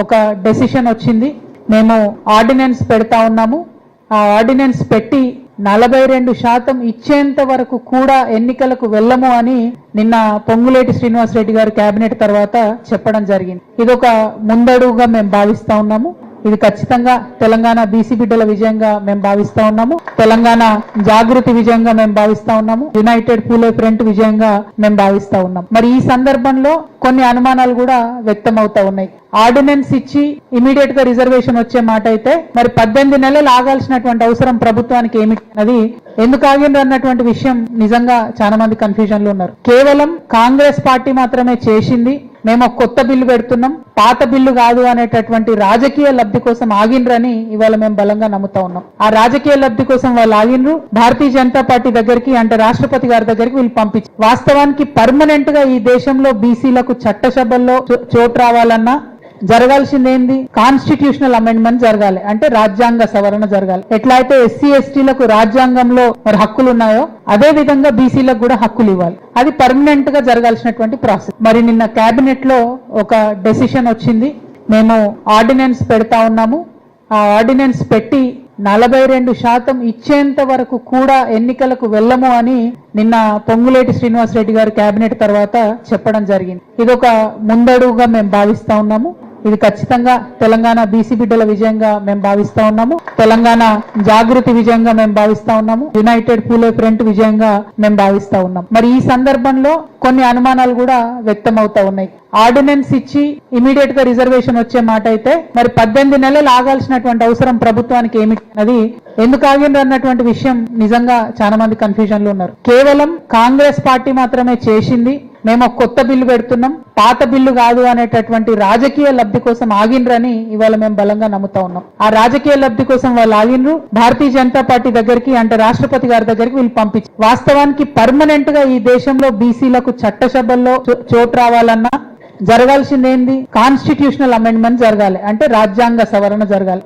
ఒక డెసిషన్ వచ్చింది. మేము ఆర్డినెన్స్ పెడతా ఉన్నాము. ఆ ఆర్డినెన్స్ పెట్టి నలభై రెండు శాతం ఇచ్చేంత వరకు కూడా ఎన్నికలకు వెళ్ళము అని నిన్న పొంగులేటి శ్రీనివాసరెడ్డి గారు కేబినెట్ తర్వాత చెప్పడం జరిగింది. ఇది ఒక ముందడుగుగా మేము భావిస్తా ఉన్నాము. ఇది ఖచ్చితంగా తెలంగాణ బీసీ బిడ్డల విజయంగా మేము భావిస్తా ఉన్నాము. తెలంగాణ జాగృతి విజయంగా మేము భావిస్తా ఉన్నాము. యునైటెడ్ పూలే ఫ్రంట్ విజయంగా మేము భావిస్తా ఉన్నాం. మరి ఈ సందర్భంలో కొన్ని అనుమానాలు కూడా వ్యక్తం అవుతా ఉన్నాయి. ఆర్డినెన్స్ ఇచ్చి ఇమీడియట్గా రిజర్వేషన్ వచ్చే మాట అయితే మరి పద్దెనిమిది నెలలు ఆగాల్సినటువంటి అవసరం ప్రభుత్వానికి ఏమిటి అన్నది ఎందుకు ఆగిండ్రు అన్నటువంటి విషయం నిజంగా చాలా మంది కన్ఫ్యూజన్లో ఉన్నారు. కేవలం కాంగ్రెస్ పార్టీ మాత్రమే చేసింది మేము కొత్త బిల్లు పెడుతున్నాం పాత బిల్లు కాదు అనేటటువంటి రాజకీయ లబ్ధి కోసం ఆగిండ్రని ఇవాళ మేము బలంగా నమ్ముతా ఉన్నాం. ఆ రాజకీయ లబ్ధి కోసం వాళ్ళు ఆగిండ్రు భారతీయ జనతా పార్టీ దగ్గరికి అంటే రాష్ట్రపతి గారి దగ్గరికి వీళ్ళు పంపించారు. వాస్తవానికి పర్మనెంట్గా ఈ దేశంలో బీసీలకు చట్టసభల్లో చోటు రావాలన్నా జరగాల్సింది ఏంది కాన్స్టిట్యూషనల్ అమెండ్మెంట్ జరగాలి. అంటే రాజ్యాంగ సవరణ జరగాలి. ఎట్లా అయితే ఎస్సీ ఎస్టీలకు రాజ్యాంగంలో మరి హక్కులు ఉన్నాయో అదే విధంగా బీసీలకు కూడా హక్కులు ఇవ్వాలి. అది పర్మనెంట్గా జరగాల్సినటువంటి ప్రాసెస్. మరి నిన్న కేబినెట్లో ఒక డెసిషన్ వచ్చింది. మేము ఆర్డినెన్స్ పెడతా ఉన్నాము. ఆ ఆర్డినెన్స్ పెట్టి నలభై రెండు శాతం ఇచ్చేంత వరకు కూడా ఎన్నికలకు వెళ్ళము అని నిన్న పొంగులేటి శ్రీనివాసరెడ్డి గారు కేబినెట్ తర్వాత చెప్పడం జరిగింది. ఇది ఒక ముందడుగుగా మేము భావిస్తా ఉన్నాము. ఇది ఖచ్చితంగా తెలంగాణ బీసీ బిడ్డల విజయంగా మేము భావిస్తా ఉన్నాము. తెలంగాణ జాగృతి విజయంగా మేము భావిస్తా ఉన్నాము. యునైటెడ్ పూలే ఫ్రంట్ విజయంగా మేము భావిస్తా ఉన్నాం. మరి ఈ సందర్భంలో కొన్ని అనుమానాలు కూడా వ్యక్తం అవుతా ఉన్నాయి. ఆర్డినెన్స్ ఇచ్చి ఇమీడియట్గా రిజర్వేషన్ వచ్చే మాట అయితే మరి పద్దెనిమిది నెలలు ఆగాల్సినటువంటి అవసరం ప్రభుత్వానికి ఏమిటి అన్నది ఎందుకు ఆగిండ్రు అన్నటువంటి విషయం నిజంగా చాలా మంది కన్ఫ్యూజన్లో ఉన్నారు. కేవలం కాంగ్రెస్ పార్టీ మాత్రమే చేసింది మేము కొత్త బిల్లు పెడుతున్నాం. పాత బిల్లు కాదు అనేటటువంటి రాజకీయ లబ్ధి కోసం ఆగిండ్రని ఇవాళ మేము బలంగా నమ్ముతా ఉన్నాం. ఆ రాజకీయ లబ్ధి కోసం వాళ్ళు ఆగిండ్రు భారతీయ జనతా పార్టీ దగ్గరికి అంటే రాష్ట్రపతి గారి దగ్గరికి వీళ్ళు పంపించి వాస్తవానికి పర్మనెంట్గా ఈ దేశంలో బీసీలకు చట్టసభల్లో చో- చోటు రావాలన్నా జరగాల్సిందేంది? కాన్స్టిట్యూషనల్ అమెండ్మెంట్ జరగాలి. అంటే రాజ్యాంగ సవరణ జరగాలి.